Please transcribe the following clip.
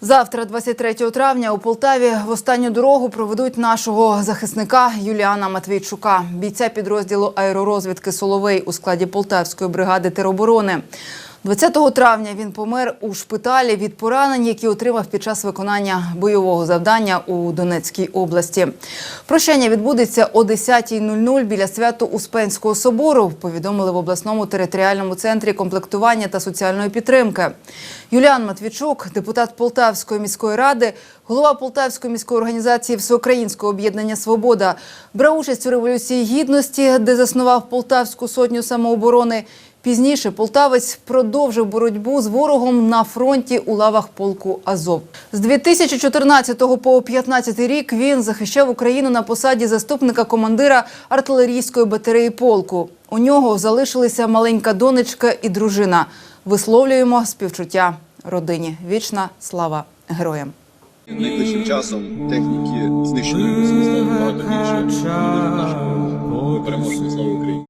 Завтра, 23 травня, у Полтаві в останню дорогу проведуть нашого захисника Юліана Матвійчука, бійця підрозділу аеророзвідки Соловей у складі Полтавської бригади тероборони. 20 травня він помер у шпиталі від поранень, які отримав під час виконання бойового завдання у Донецькій області. Прощання відбудеться о 10.00 біля Свято-Успенського собору. Повідомили в обласному територіальному центрі комплектування та соціальної підтримки. Юліан Матвійчук, депутат Полтавської міської ради, голова Полтавської міської організації Всеукраїнського об'єднання Свобода, брав участь у революції гідності, де заснував Полтавську сотню самооборони. Пізніше полтавець продовжив боротьбу з ворогом на фронті у лавах полку Азов. З 2014 по 2015 рік він захищав Україну на посаді заступника командира артилерійської батареї полку. У нього залишилися маленька донечка і дружина. Висловлюємо співчуття родині. Вічна слава героям. Найближчим часом техніки знищеної космосної набагато більше. Будемо нашою переможемо.